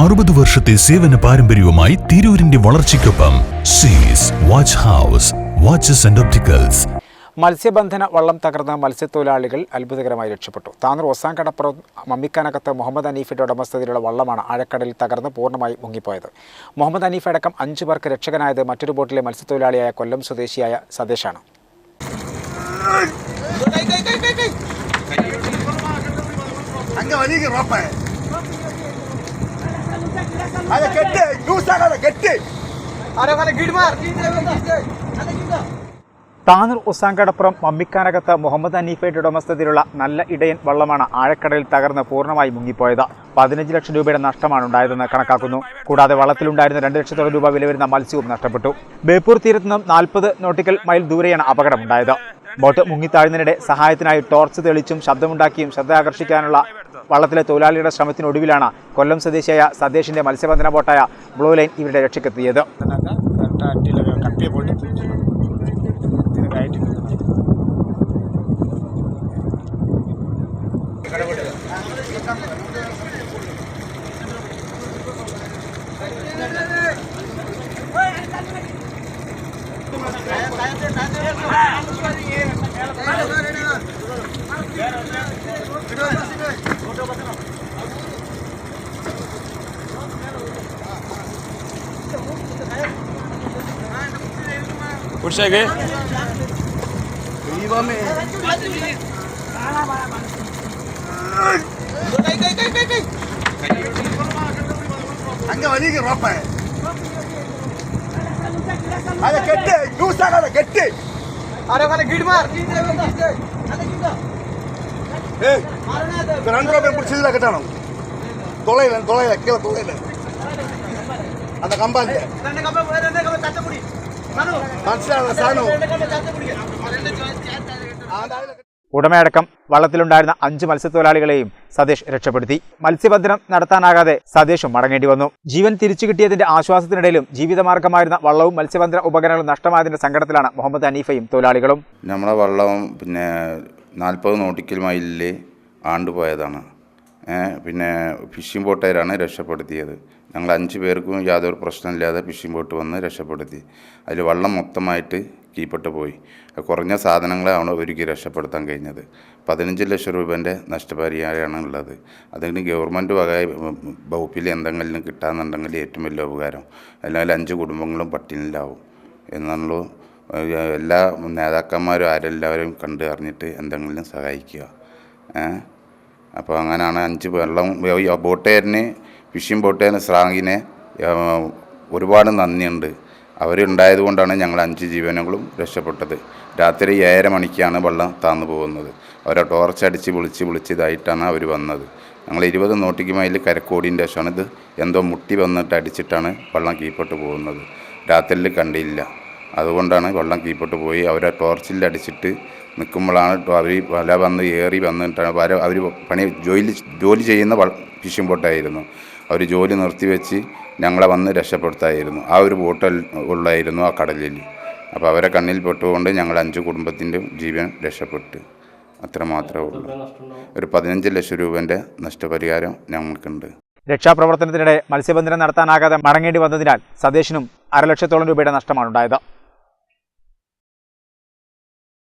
അറുപത് വർഷത്തെ സേവന പാരമ്പര്യവുമായി തിരൂരിന്റെ വളർച്ചയ്ക്കൊപ്പം സീസ് watch house watches and opticals മത്സ്യബന്ധന വള്ളം തകർന്ന മത്സ്യത്തൊഴിലാളികൾ അത്ഭുതകരമായി രക്ഷപ്പെട്ടു. താനൂർ ഒസാം കടപ്പുറം മമ്മിക്കാനകത്ത് മുഹമ്മദ് അനീഫിന്റെ ഉടമസ്ഥതയിലുള്ള വള്ളമാണ് ആഴക്കടലിൽ തകർന്ന് പൂർണമായി മുങ്ങിപ്പോയത്. മുഹമ്മദ് അനീഫ് അടക്കം അഞ്ചു പേർക്ക് രക്ഷകനായത് മറ്റൊരു ബോട്ടിലെ മത്സ്യത്തൊഴിലാളിയായ കൊല്ലം സ്വദേശിയായ സതീഷാണ്. അങ്ങ് വലിയ താനൂർ ഉസാങ്കടപ്പുറം മമ്മിക്കാനകത്ത് മുഹമ്മദ് ഹനീഫയുടെ ഉടമസ്ഥതയിലുള്ള നല്ല ഇടയൻ വള്ളമാണ് ആഴക്കടലിൽ തകർന്ന് പൂർണമായി മുങ്ങിപ്പോയത്. പതിനഞ്ച് ലക്ഷം രൂപയുടെ നഷ്ടമാണ് ഉണ്ടായതെന്ന് കണക്കാക്കുന്നു. കൂടാതെ വള്ളത്തിലുണ്ടായിരുന്ന രണ്ട് ലക്ഷത്തോളം രൂപ വില വരുന്ന മത്സ്യവും നഷ്ടപ്പെട്ടു. ബേപ്പൂർ തീരത്തു നിന്നും നാൽപ്പത് നോട്ടിക്കൽ മൈൽ ദൂരെയാണ് അപകടമുണ്ടായത്. ബോട്ട് മുങ്ങിത്താഴുന്നതിനിടെ സഹായത്തിനായി ടോർച്ച് തെളിച്ചും ശബ്ദമുണ്ടാക്കിയും ശ്രദ്ധ ആകർഷിക്കാനുള്ള വള്ളത്തിലെ തൊഴിലാളിയുടെ ശ്രമത്തിനൊടുവിലാണ് കൊല്ലം സ്വദേശിയായ സതീഷിന്റെ മത്സ്യബന്ധന ബോട്ടായ ബ്ലൂ ലൈൻ ഇവരുടെ രക്ഷയ്ക്കെത്തിയത്. पुढच्या गे ಹಂಗೆ ಮನೆಗೆ ರೂಪಾಯಿ அதை கெட்டு லூஸ் ஆகாத கெட்டு. அரே வர கிட் மார். ஏய் ரெண்டு ரூபாய் பிடிச்சதுல கட்டணும் தொலைல தொலைல கீழே தொலைல. அந்த கம்பாந்து ரெண்டு கம்பா ரெண்டு கம்பா தட்டக்குடி. சானு சானு ரெண்டு கம்பா தட்டக்குடி அந்த ഉടമയടക്കം വള്ളത്തിലുണ്ടായിരുന്ന അഞ്ച് മത്സ്യത്തൊഴിലാളികളെയും സതീഷ് രക്ഷപ്പെടുത്തി. മത്സ്യബന്ധനം നടത്താനാകാതെ സതീഷും മടങ്ങേണ്ടി വന്നു. ജീവൻ തിരിച്ചു കിട്ടിയതിന്റെ ആശ്വാസത്തിനിടയിലും ജീവിതമാർഗമായിരുന്ന വള്ളവും മത്സ്യബന്ധന ഉപകരണങ്ങളും നഷ്ടമായതിന്റെ സങ്കടത്തിലാണ് മുഹമ്മദ് ഹനീഫയും തൊഴിലാളികളും. നമ്മളെ വള്ളവും പിന്നെ നാൽപ്പത് നോട്ടിക്കൽ മൈലിൽ ആണ്ടുപോയതാണ് പിന്നെ ഫിഷിംഗ് ബോട്ടുകാരാണ് രക്ഷപ്പെടുത്തിയത്. ഞങ്ങൾ അഞ്ച് പേർക്കും യാതൊരു പ്രശ്നമില്ലാതെ ഫിഷിംഗ് ബോട്ട് വന്ന് രക്ഷപ്പെടുത്തി. അതിൽ വള്ളം മൊത്തമായിട്ട് കീപ്പെട്ട് പോയി. കുറഞ്ഞ സാധനങ്ങളാണ് ഒരുക്കി രക്ഷപ്പെടുത്താൻ കഴിഞ്ഞത്. പതിനഞ്ച് ലക്ഷം രൂപേന്റെ നഷ്ടപരിഹാരമാണ് ഉള്ളത്. അതിന് ഗവൺമെന്റ് വക വകുപ്പിൽ എന്തെങ്കിലും കിട്ടാന്നുണ്ടെങ്കിൽ ഏറ്റവും വലിയ ഉപകാരം. അല്ലെങ്കിൽ അഞ്ച് കുടുംബങ്ങളും പട്ടിണിയിലാവും എന്നുള്ളൂ. എല്ലാ നേതാക്കന്മാരും ആരെല്ലാവരും കണ്ട് അറിഞ്ഞിട്ട് എന്തെങ്കിലും സഹായിക്കുക. അപ്പോൾ അങ്ങനെയാണ് അഞ്ച് വെള്ളം ബോട്ടേരിന് ഫിഷിംഗ് ബോട്ടേരിന് സ്രാങ്കിനെ ഒരുപാട് നന്ദിയുണ്ട്. അവരുണ്ടായത് കൊണ്ടാണ് ഞങ്ങൾ അഞ്ച് ജീവനുകളും രക്ഷപ്പെട്ടത്. രാത്രി ഏഴര മണിക്കാണ് വെള്ളം താന്നു പോകുന്നത്. അവരെ ടോർച്ച് അടിച്ച് വിളിച്ച് വിളിച്ചതായിട്ടാണ് അവർ വന്നത്. ഞങ്ങൾ ഇരുപത് നോട്ടിക്ക് മൈൽ കരക്കോടിന്റെ ഇത് എന്തോ മുട്ടി വന്നിട്ട് അടിച്ചിട്ടാണ് വെള്ളം കീപ്പെട്ട് പോകുന്നത്. രാത്രിയിൽ കണ്ടില്ല. അതുകൊണ്ടാണ് വെള്ളം കീപ്പെട്ട് പോയി അവരെ ടോർച്ചിൽ അടിച്ചിട്ട് നിൽക്കുമ്പോഴാണ് അവർ വല വന്ന് ഏറി വന്നിട്ടാണ് വര അവർ പണി ജോലി ജോലി ചെയ്യുന്ന ഫിഷിംഗ് ബോട്ടായിരുന്നു അവർ ജോലി നിർത്തിവെച്ച് ഞങ്ങളെ വന്ന് രക്ഷപ്പെടുത്തായിരുന്നു. ആ ഒരു ബോട്ട് ഉള്ളായിരുന്നു ആ കടലിൽ. അപ്പോൾ അവരെ കണ്ണിൽ പെട്ടുകൊണ്ട് ഞങ്ങൾ അഞ്ച് കുടുംബത്തിന്റെ ജീവൻ രക്ഷപ്പെട്ട്. അത്ര മാത്രമേ ഉള്ളൂ. ഒരു പതിനഞ്ച് ലക്ഷം രൂപേന്റെ നഷ്ടപരിഹാരം ഞങ്ങൾക്കുണ്ട്. രക്ഷാപ്രവർത്തനത്തിനിടെ മത്സ്യബന്ധനം നടത്താനാകാതെ മടങ്ങേണ്ടി വന്നതിനാൽ സതീഷിനും അരലക്ഷത്തോളം രൂപയുടെ നഷ്ടമാണ് ഉണ്ടായത്